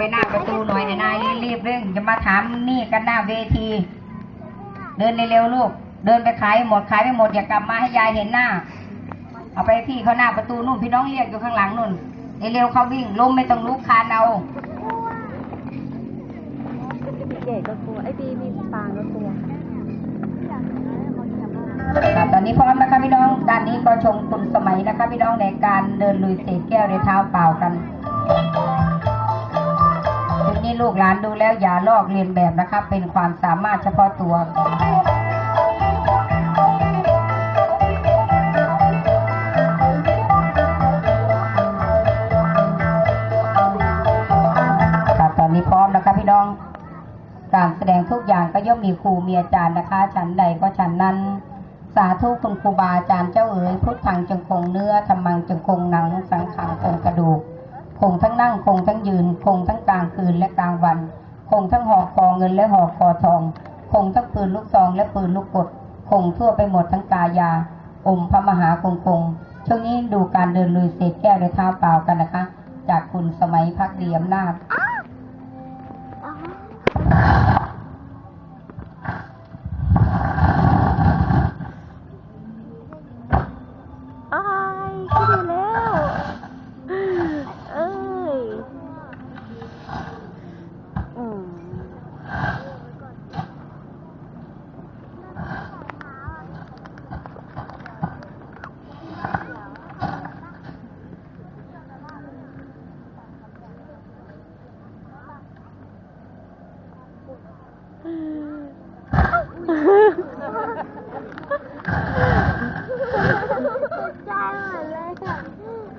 ไปหน้าประตูหน่อยนายรีบๆเร่งจะมาถามนี่กันหน้าเวที เดินเร็วๆลูก เดินไปขายหมดขายไม่หมดอย่ากลับมาให้ยายเห็นหน้า เอาไปให้พี่เขาหน้าประตูนู่นพี่น้องเรียกอยู่ข้างหลังนู่นเร็วๆเขาวิ่งล้มไม่ต้องลุกคานเอาเก๋ก็กลัวไอ้บีมีปางก็กลัวครับตอนนี้พร้อมนะคะพี่น้องด้านนี้ก็ชมคุณสมัยนะคะพี่น้องในการเดินลุยเศษแก้วในเท้าเปล่ากันทีนี้ลู กหลานดูแล้วอย่าลอกเลียนแบบนะคะเป็นความสามารถเฉพาะตัวครับตอนนี้พร้อมนะคะพี่น้อง การแสดงทุกอย่างก็ย่อมมีครูมีอาจารย์นะคะฉันใดก็ฉันนั้น สาธุคุณครูบาอาจารย์เจ้าเอ๋ยพุทธังจงคงเนื้อธรรมังจงคงหนังสังขังคงกระดูก คงทั้งนั่งคงทั้งยืน คงทั้งกลางคืนและกลางวัน คงทั้งหอกคอเงินและหอกคอทอง คงทั้งปืนลูกซองและปืนลูกกด คงทั่วไปหมดทั้งกายา อมพระมหาคงคง ช่วงนี้ดูการเดินลุยเศษแก้วในเท้าเปล่ากันนะคะ จากคุณสมัยพักดีอำนาจ